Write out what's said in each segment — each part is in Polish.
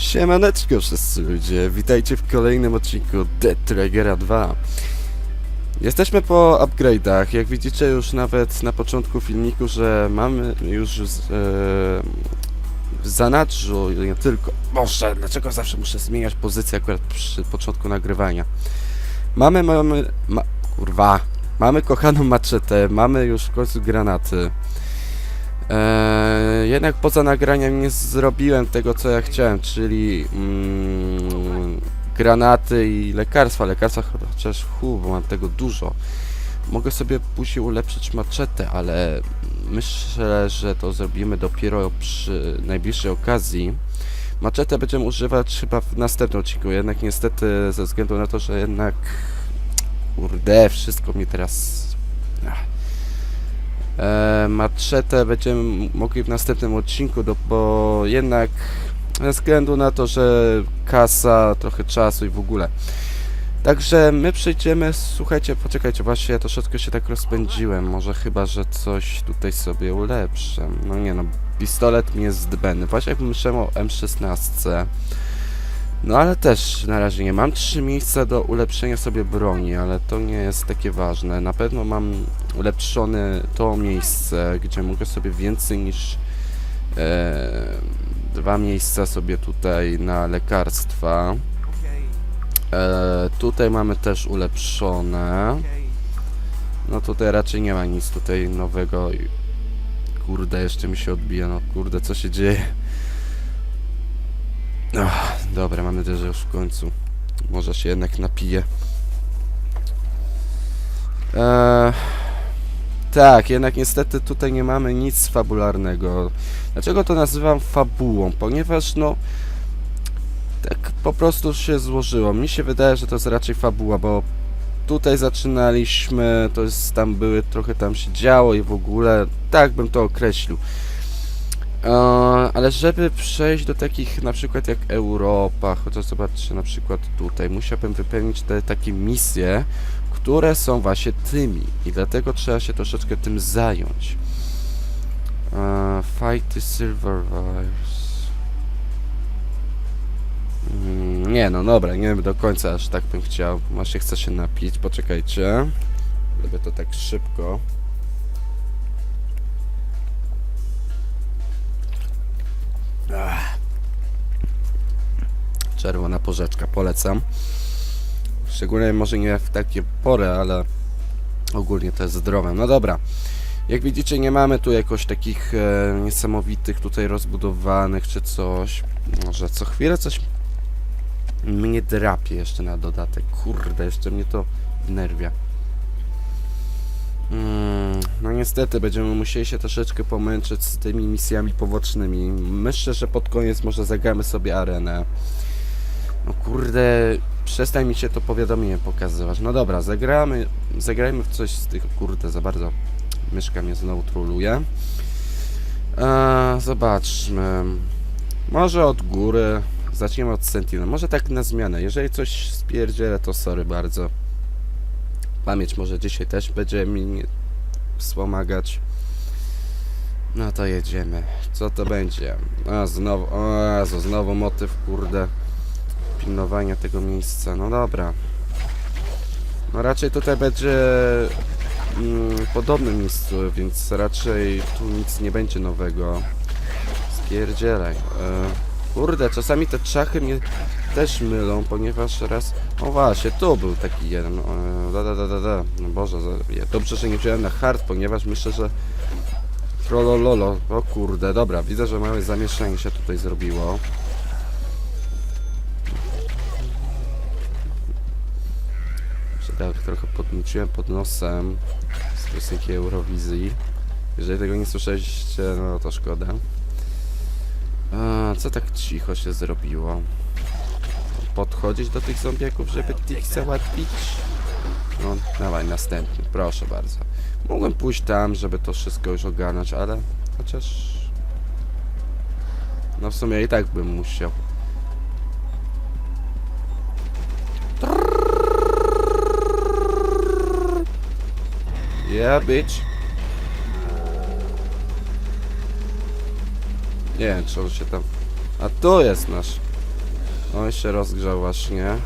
Siemaneczko wszyscy ludzie, witajcie w kolejnym odcinku Dead Traggera 2 Jesteśmy po upgrade'ach, jak widzicie już nawet na początku filmiku, że mamy już z, e, w zanadrzu, nie tylko, Boże, dlaczego zawsze muszę zmieniać pozycję akurat przy początku nagrywania? Mamy, mamy, ma, kurwa, mamy kochaną maczetę, mamy już w końcu granaty Eee, jednak poza nagraniem nie zrobiłem tego, co ja chciałem, czyli mm, granaty i lekarstwa. Lekarstwa cho- chociaż hu, bo mam tego dużo. Mogę sobie później ulepszyć maczetę, ale myślę, że to zrobimy dopiero przy najbliższej okazji. Maczetę będziemy używać chyba w następnym odcinku, jednak niestety ze względu na to, że jednak kurde, wszystko mi teraz... Ach. E, będziemy mogli w następnym odcinku, bo jednak ze względu na to, że kasa, trochę czasu i w ogóle. Także my przejdziemy, słuchajcie, poczekajcie, właśnie ja troszeczkę się tak rozpędziłem, może chyba, że coś tutaj sobie ulepszę. No nie no, pistolet mi jest zbędny, właśnie jak myślałem o M16. No ale też na razie nie mam trzy miejsca do ulepszenia sobie broni, ale to nie jest takie ważne. Na pewno mam ulepszone to miejsce, gdzie mogę sobie więcej niż e, dwa miejsca sobie tutaj na lekarstwa. E, tutaj mamy też ulepszone. No tutaj raczej nie ma nic tutaj nowego. Kurde, jeszcze mi się odbija, no kurde, co się dzieje? Ach, dobra, mam nadzieję, że już w końcu. Może się jednak napije. Eee, tak, jednak niestety tutaj nie mamy nic fabularnego. Dlaczego to nazywam fabułą? Ponieważ no... Tak po prostu się złożyło. Mi się wydaje, że to jest raczej fabuła, bo tutaj zaczynaliśmy, to jest tam były, trochę tam się działo i w ogóle, tak bym to określił. Ale żeby przejść do takich na przykład jak Europa, chociaż zobaczcie na przykład tutaj, musiałbym wypełnić te takie misje, które są właśnie tymi i dlatego trzeba się troszeczkę tym zająć. Fight the Silver Vibes. Mm, nie no dobra, nie wiem do końca aż tak bym chciał, właśnie chcę się napić, poczekajcie. Robię to tak szybko. Czerwona porzeczka, polecam. Szczególnie może nie w takie pory, ale ogólnie to jest zdrowe. No dobra. Jak widzicie, nie mamy tu jakoś takich e, niesamowitych tutaj rozbudowanych czy coś. Może co chwilę coś mnie drapie jeszcze na dodatek. Kurde, jeszcze mnie to wnerwia. Mm, no niestety będziemy musieli się troszeczkę pomęczyć z tymi misjami pobocznymi. Myślę, że pod koniec może zagramy sobie arenę. No kurde, przestań mi się to powiadomienie pokazywać. No dobra, zagramy, zagrajmy w coś z tych, kurde, za bardzo myszka mnie znowu troluje. Eee, zobaczmy. Może od góry. Zacznijmy od Sentinel. Może tak na zmianę. Jeżeli coś spierdzielę, to sorry bardzo. Pamięć może dzisiaj też będzie mi wspomagać. No to jedziemy. Co to będzie? A, znowu, o znowu motyw, kurde, pilnowania tego miejsca. No dobra. No raczej tutaj będzie mm, podobne miejscu, więc raczej tu nic nie będzie nowego. Spierdzielaj. E, kurde, czasami te czachy mnie też mylą, ponieważ raz... O właśnie, tu był taki jeden. E, da, da, da, da, da. No Boże, je- dobrze, że nie wziąłem na hard, ponieważ myślę, że... Trolololo. O kurde, dobra, widzę, że małe zamieszanie się tutaj zrobiło. Tak trochę podmuciłem pod nosem z piosenki Eurowizji. Jeżeli tego nie słyszeliście, no to szkoda. A, co tak cicho się zrobiło? Podchodzić do tych zombiaków, żeby ich załatwić? No, dawaj, następny, proszę bardzo. Mogłem pójść tam, żeby to wszystko już ogarnąć, ale chociaż... No w sumie i tak bym musiał. Yeah. Nie wiem, czy on się tam... A tu jest nasz Oj się rozgrzał właśnie.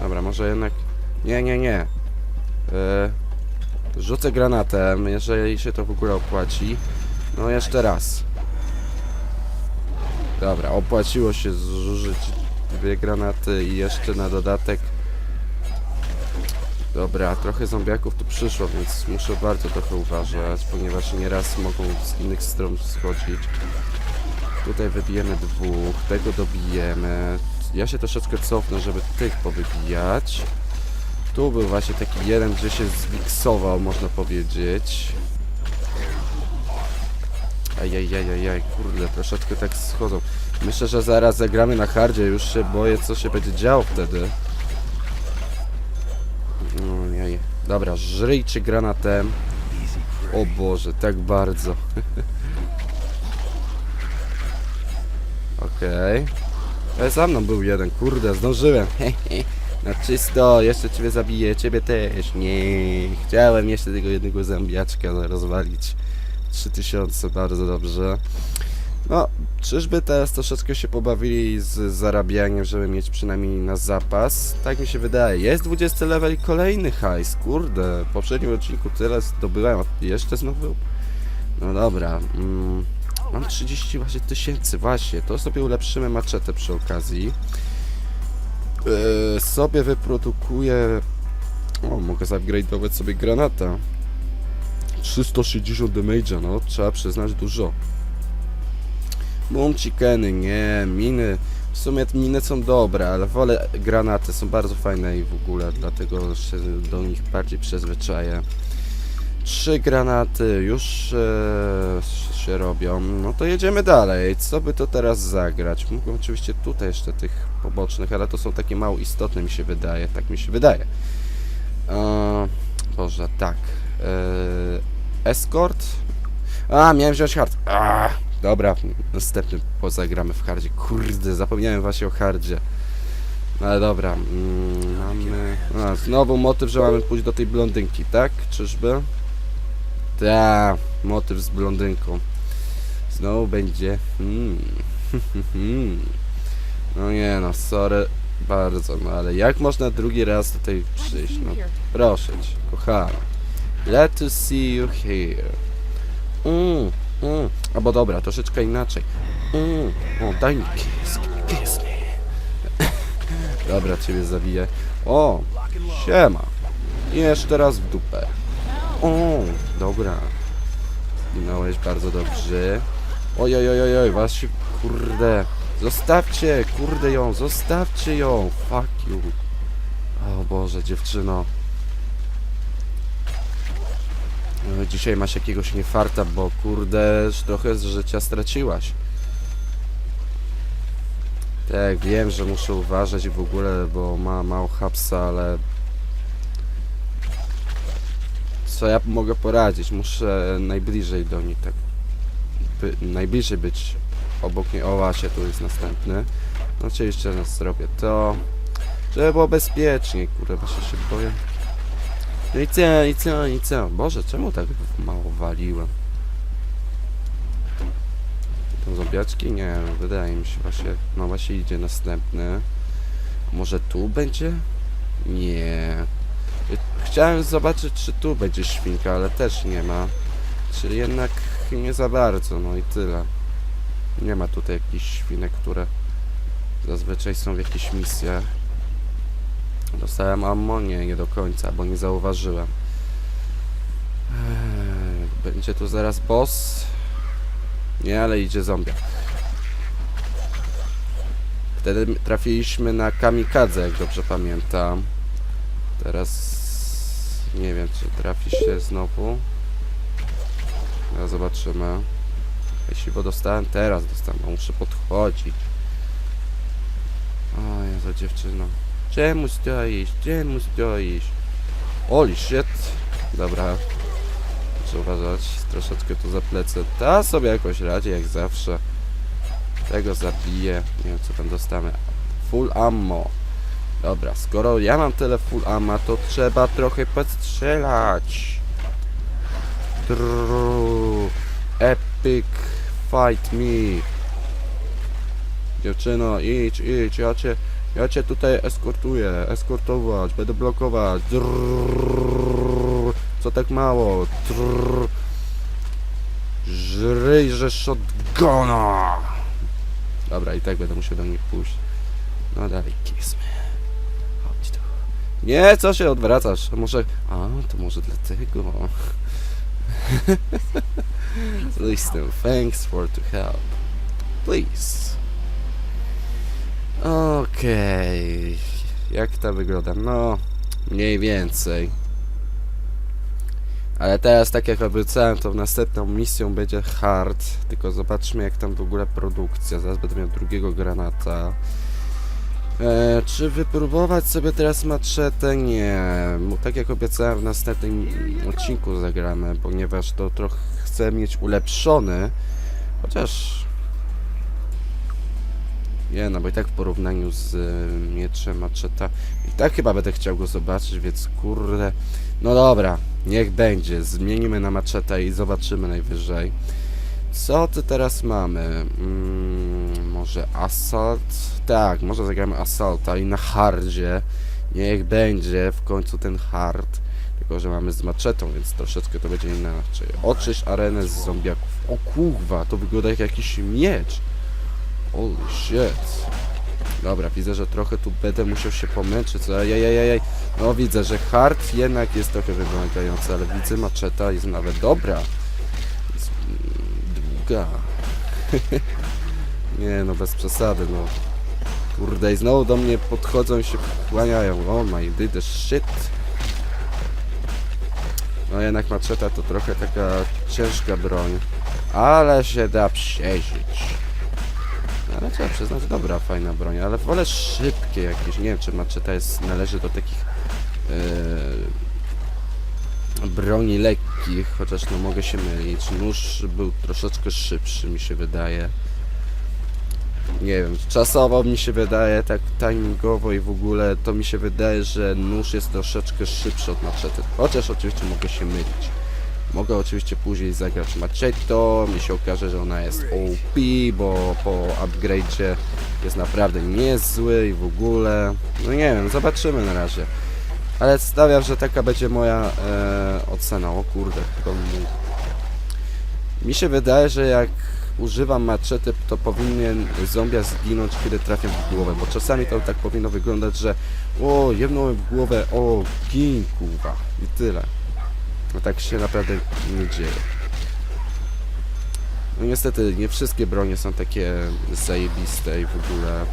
Dobra, może jednak... Nie, nie, nie. E, rzucę granatem, jeżeli się to w ogóle opłaci. No jeszcze raz. Dobra, opłaciło się zużyć dwie granaty i jeszcze na dodatek. Dobra, trochę zombiaków tu przyszło, więc muszę bardzo trochę uważać, ponieważ nieraz mogą z innych stron schodzić. Tutaj wybijemy dwóch, tego dobijemy. Ja się troszeczkę cofnę, żeby tych powybijać. Tu był właśnie taki jeden, gdzie się zwiksował, można powiedzieć. Ajajajajaj, kurde, troszeczkę tak schodzą. Myślę, że zaraz zagramy na hardzie, już się boję, co się będzie działo wtedy. Ojej. Dobra, żryjcie granatem. O Boże, tak bardzo. Okej. Okay. Za mną był jeden, kurde, zdążyłem. Na czysto, jeszcze ciebie zabiję, ciebie też. Nie, chciałem jeszcze tego jednego zębiaczka rozwalić. 3000, bardzo dobrze. No, czyżby teraz troszeczkę się pobawili z zarabianiem, żeby mieć przynajmniej na zapas? Tak mi się wydaje. Jest 20 level i kolejny hajs, kurde. W poprzednim odcinku tyle zdobyłem, a jeszcze znowu... No dobra, mm, mam 30 właśnie tysięcy, właśnie. To sobie ulepszymy maczetę przy okazji. Yy, sobie wyprodukuję... O, mogę zupgrade'ować sobie granata. 360 damage'a, no, trzeba przyznać dużo. Boom chickeny, nie, miny. W sumie miny są dobre, ale wolę granaty, są bardzo fajne i w ogóle, dlatego się do nich bardziej przyzwyczaję. Trzy granaty już e, się robią. No to jedziemy dalej. Co by to teraz zagrać? Mógłbym oczywiście tutaj jeszcze tych pobocznych, ale to są takie mało istotne mi się wydaje. Tak mi się wydaje. E, Boże, tak. E, escort? A, miałem wziąć hard. A, dobra, następny pozagramy w hardzie. Kurde, zapomniałem właśnie o hardzie. No ale dobra, mm, mamy... A, znowu motyw, że mamy pójść do tej blondynki, tak? Czyżby? Ta, motyw z blondynką. Znowu będzie... Hmm. No nie no, sorry bardzo, no ale jak można drugi raz tutaj przyjść? No proszę cię, kochana. Glad to see you here. Mm, mm. Albo dobra, troszeczkę inaczej. Mm. O, daj mi kiss, kiss me. dobra, ciebie zabiję. O, siema. Jeszcze raz w dupę. O, dobra. Zginąłeś bardzo dobrze. Oj, oj, oj, oj, oj, was się, kurde. Zostawcie, kurde ją, zostawcie ją. Fuck you. O Boże, dziewczyno. No, Dzisiaj masz jakiegoś niefarta, bo kurde, trochę z życia straciłaś. Tak, wiem, że muszę uważać w ogóle, bo ma mało hapsa, ale... Co ja mogę poradzić? Muszę najbliżej do niej, tak... By, najbliżej być obok niej. O, właśnie, tu jest następny. No oczywiście raz zrobię to. Żeby było bezpiecznie, kurde, właśnie się boję. No i co, i co? Boże, czemu tak mało waliłem? To zombiaczki? Nie, wydaje mi się właśnie. No właśnie idzie następny. Może tu będzie? Nie. Chciałem zobaczyć, czy tu będzie świnka, ale też nie ma. Czyli jednak nie za bardzo, no i tyle. Nie ma tutaj jakichś świnek, które zazwyczaj są w jakichś misjach. Dostałem ammo? Nie, do końca, bo nie zauważyłem. Eee, Będzie tu zaraz boss? Nie, ale idzie zombie. Wtedy trafiliśmy na kamikadze, jak dobrze pamiętam. Teraz nie wiem, czy trafi się znowu. Teraz zobaczymy. Jeśli bo dostałem, teraz dostałem, muszę podchodzić. O Jezu, dziewczyno. Czemu stoisz? Czemu stoisz? Holy shit. Dobra. Muszę uważać. Troszeczkę tu za plecy. Ta sobie jakoś radzi, jak zawsze. Tego zabiję. Nie wiem, co tam dostamy. Full ammo. Dobra, skoro ja mam tyle full ammo, to trzeba trochę podstrzelać. Trrr. Epic fight me. Dziewczyno, idź, idź, ja cię, ja cię tutaj eskortuję, eskortować, będę blokować. Drrrr, co tak mało? Drrrr. Żryjże shotguna! Dobra, i tak będę musiał do nich pójść. No dalej, kiss. Chodź tu. Nie, co się odwracasz? Może... A, to może dlatego. Listen, thanks for to help. Please. Okej. Jak to wygląda? No, mniej więcej. Ale teraz, tak jak obiecałem, to następną misją będzie hard. Tylko zobaczmy, jak tam w ogóle produkcja. Zaraz będę miał drugiego granata. E, czy wypróbować sobie teraz maczetę? Nie. Tak jak obiecałem, w następnym odcinku zagramy, ponieważ to trochę chcę mieć ulepszony. Chociaż... Nie, no bo i tak w porównaniu z e, mieczem maczeta i tak chyba będę chciał go zobaczyć, więc kurde... No dobra, niech będzie. Zmienimy na maczetę i zobaczymy najwyżej. Co ty teraz mamy? Mm, może Assault? Tak, może zagramy Assaulta i na hardzie. Niech będzie w końcu ten hard. Tylko, że mamy z maczetą, więc troszeczkę to będzie inaczej. Oczyść arenę z zombiaków. O kurwa, to wygląda jak jakiś miecz. Holy shit. Dobra, widzę, że trochę tu będę musiał się pomęczyć. Ajajajaj. No widzę, że hard jednak jest trochę wymagający, ale widzę maczeta jest nawet dobra. Jest mm, długa. Nie no, bez przesady, no. Kurde, i znowu do mnie podchodzą i się kłaniają. Oh my the shit. No jednak maczeta to trochę taka ciężka broń. Ale się da przeżyć. Ale trzeba przyznać, dobra, fajna broń, ale wolę szybkie jakieś. Nie wiem, czy maczeta jest, należy do takich yy, broni lekkich, chociaż no mogę się mylić. Nóż był troszeczkę szybszy, mi się wydaje. Nie wiem, czasowo mi się wydaje, tak timingowo i w ogóle to mi się wydaje, że nóż jest troszeczkę szybszy od maczety. Chociaż oczywiście mogę się mylić. Mogę oczywiście później zagrać maczetą, mi się okaże, że ona jest OP, bo po upgrade'cie jest naprawdę niezły i w ogóle... No nie wiem, zobaczymy na razie. Ale stawiam, że taka będzie moja e, ocena. O kurde, to. Mi się wydaje, że jak używam maczety, to powinien zombia zginąć, kiedy trafię w głowę, bo czasami to tak powinno wyglądać, że o, jedną w głowę, o, gin, kurwa, i tyle. No tak się naprawdę nie dzieje. No niestety nie wszystkie bronie są takie zajebiste i w ogóle.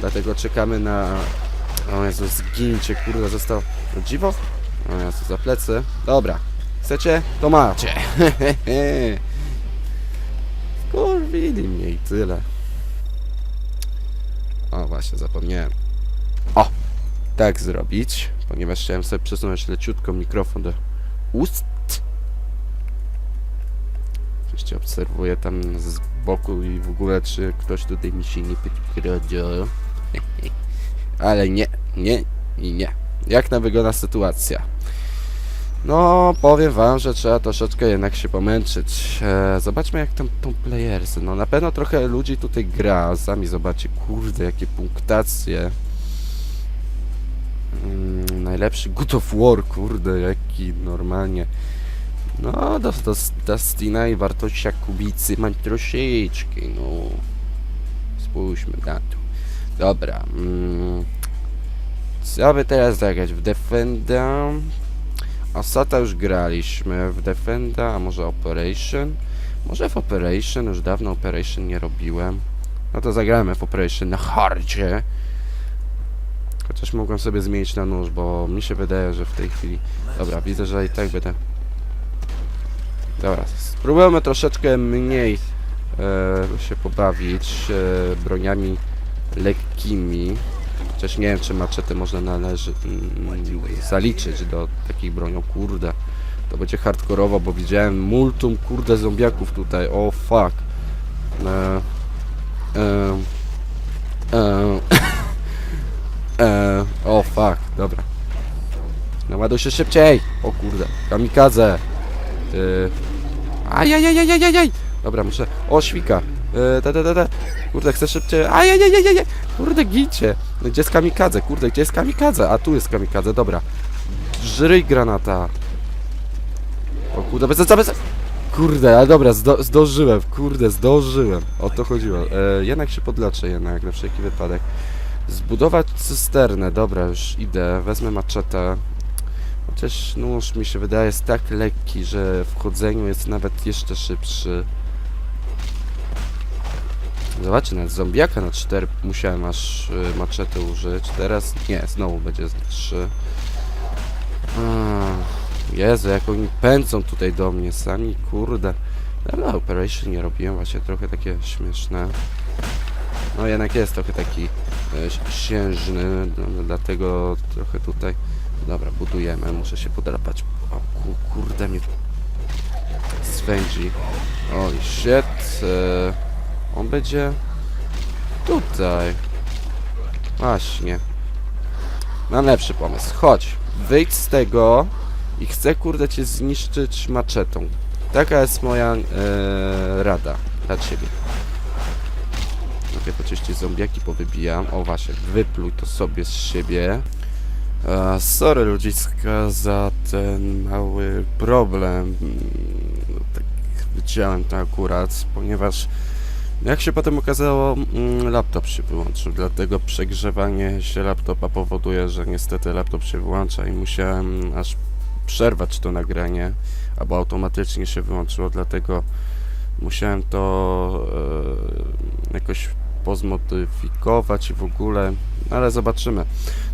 Dlatego czekamy na... O Jezu, zgincie, kurde, został... No dziwo? O Jezu, za plecy. Dobra. Chcecie? To macie. Kurwili mnie i tyle. O, właśnie, zapomniałem. O! Tak zrobić, ponieważ chciałem sobie przesunąć leciutko mikrofon do ust. Oczywiście obserwuję tam z boku i w ogóle, czy ktoś tutaj mi się nie podkradł. Ale nie, nie i nie. Jak nam wygląda sytuacja? No, powiem wam, że trzeba troszeczkę jednak się pomęczyć. E, zobaczmy jak tam tą playersy. No na pewno trochę ludzi tutaj gra. Sami zobaczcie, kurde, jakie punktacje. Mm, najlepszy God of War, kurde, jaki normalnie. No, do, do Dustina i wartości kubicy mam troszeczkę, no. Spójrzmy na to. Dobra. Mm, co by teraz zagrać? W Defenda? Asata już graliśmy. W Defenda, a może Operation? Może w Operation? Już dawno Operation nie robiłem. No to zagramy w Operation na hardzie. Chociaż mogłem sobie zmienić na nóż, bo mi się wydaje, że w tej chwili... Dobra, widzę, że i tak będę... Dobra, spróbujemy troszeczkę mniej e, się pobawić e, broniami lekkimi. Chociaż nie wiem, czy maczetę można należy zaliczyć do takich broni. O kurde, to będzie hardkorowo, bo widziałem multum kurde zombiaków tutaj. O fuck. E, e, e, e, o fuck, dobra. Naładuj się szybciej! O kurde, kamikadze! Ty... Ajajajajajajaj! Dobra, muszę... O, świka! E, te, te, te, te. Kurde, chcę szybciej... Ajajajajaj! Kurde, gicie! Gdzie jest kamikadze? Kurde, gdzie jest kamikadze? A tu jest kamikadze, dobra. Żryj granata! O kurde, bez, bez... Kurde, ale dobra, zdo, zdążyłem, kurde, zdążyłem. O to chodziło. E, jednak się podleczę, jednak, na wszelki wypadek. Zbudować cysternę, dobra, już idę, wezmę maczetę. Chociaż nóż mi się wydaje jest tak lekki, że w chodzeniu jest nawet jeszcze szybszy. Zobaczcie, nawet zombiaka na 4 musiałem aż y, maczetę użyć. Teraz nie, znowu będzie z 3. Jezu, jak oni pędzą tutaj do mnie sami, kurde. Dawno operation nie robiłem, właśnie trochę takie śmieszne. No jednak jest trochę taki księżny, no, dlatego trochę tutaj... Dobra, budujemy, muszę się podrapać. O ku, kurde mnie swędzi. Oj, shit. E, on będzie tutaj. Właśnie. Mam lepszy pomysł. Chodź, wyjdź z tego i chcę kurde cię zniszczyć maczetą. Taka jest moja e, rada dla ciebie. Okej, oczywiście zombiaki powybijam. O właśnie, wypluj to sobie z siebie. E, sorry ludziska za ten mały problem. Tak widziałem to akurat, ponieważ jak się potem okazało, mm, laptop się wyłączył, dlatego przegrzewanie się laptopa powoduje, że niestety laptop się wyłącza i musiałem aż przerwać to nagranie, albo automatycznie się wyłączyło, dlatego musiałem to e, jakoś pozmodyfikować w ogóle, ale zobaczymy.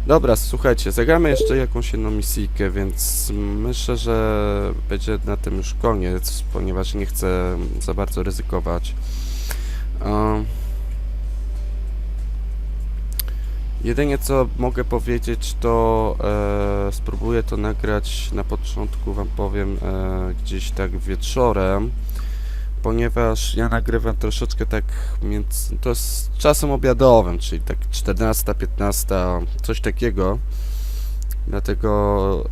Dobra, słuchajcie, zagramy jeszcze jakąś jedną misjkę, więc myślę, że będzie na tym już koniec, ponieważ nie chcę za bardzo ryzykować. Jedynie co mogę powiedzieć, to e, spróbuję to nagrać na początku, wam powiem, e, gdzieś tak wieczorem, ponieważ ja nagrywam troszeczkę tak między, to jest czasem obiadowym, czyli tak 14, 15, coś takiego, dlatego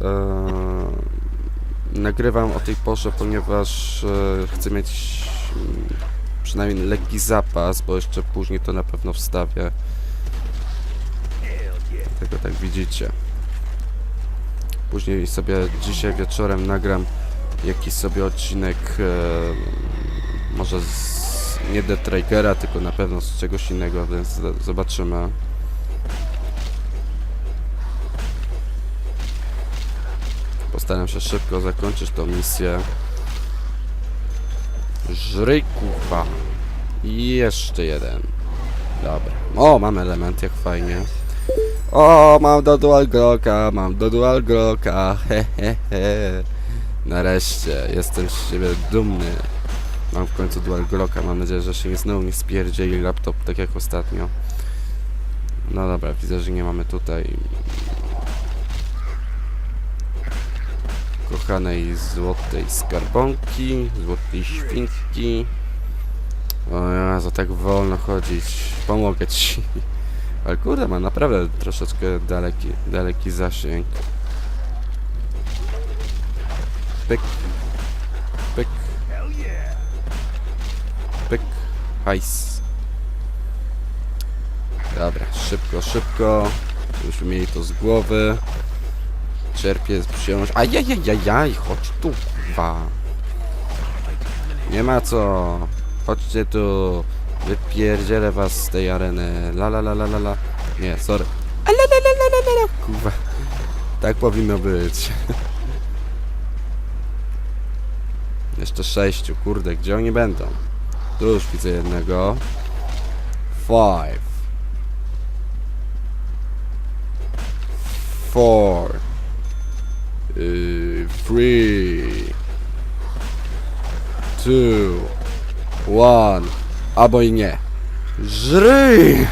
e, nagrywam o tej porze, ponieważ e, chcę mieć mm, przynajmniej lekki zapas, bo jeszcze później to na pewno wstawię. Tego tak widzicie. Później sobie dzisiaj wieczorem nagram jakiś sobie odcinek e, może z, nie Trackera, tylko na pewno z czegoś innego, więc zobaczymy. Postaram się szybko zakończyć tą misję. Żryj jeszcze jeden. Dobra. O, mam element, jak fajnie. O, mam do dual glocka, mam do dual glocka. He, he, he. Nareszcie, jestem z siebie dumny. Mam w końcu dual glocka, mam nadzieję, że się nie znowu nie spierdzieli laptop, tak jak ostatnio. No dobra, widzę, że nie mamy tutaj kochanej złotej skarbonki, złotej świnki. O Jezu, tak wolno chodzić. Pomogę ci. Ale kurde, ma naprawdę troszeczkę daleki, daleki zasięg. Pyk. Pyk. Pyk. Hajs. Dobra, szybko, szybko. Żebyśmy mieli to z głowy. Czerpię wziąć. Ajajajajaj, chodź tu, kurwa. Nie ma co. Chodźcie tu. Wypierdzielę was z tej areny. La la la la la la. Nie, sorry. A la la la la la la. Kurwa. Tak powinno być. Jeszcze sześciu, kurde, gdzie oni będą? Tu już widzę jednego. Five. Four. Yy, three. Two. One. Albo i nie. Żryj!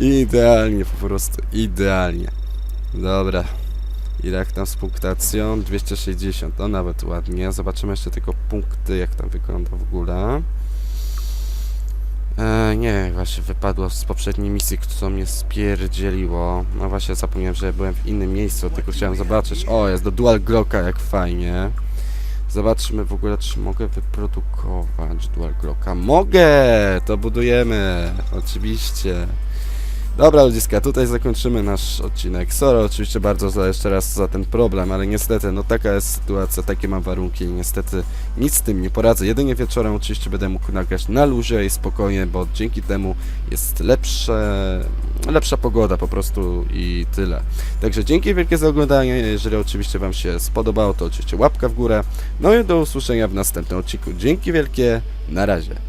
Idealnie, po prostu idealnie. Dobra. Ile jak tam z punktacją? 260, no nawet ładnie. Zobaczymy jeszcze tylko punkty, jak tam wygląda w ogóle. E, nie, właśnie wypadło z poprzedniej misji, co mnie spierdzieliło. No właśnie zapomniałem, że byłem w innym miejscu, tylko chciałem zobaczyć. O, jest do Dual Glocka, jak fajnie. Zobaczmy w ogóle, czy mogę wyprodukować Dual Glocka. Mogę! To budujemy, oczywiście. Dobra ludziska, tutaj zakończymy nasz odcinek. Sorry oczywiście bardzo za jeszcze raz za ten problem, ale niestety, no taka jest sytuacja, takie mam warunki i niestety nic z tym nie poradzę. Jedynie wieczorem oczywiście będę mógł nagrać na luzie i spokojnie, bo dzięki temu jest lepsze, lepsza pogoda po prostu i tyle. Także dzięki wielkie za oglądanie, jeżeli oczywiście Wam się spodobało, to oczywiście łapka w górę. No i do usłyszenia w następnym odcinku. Dzięki wielkie, na razie.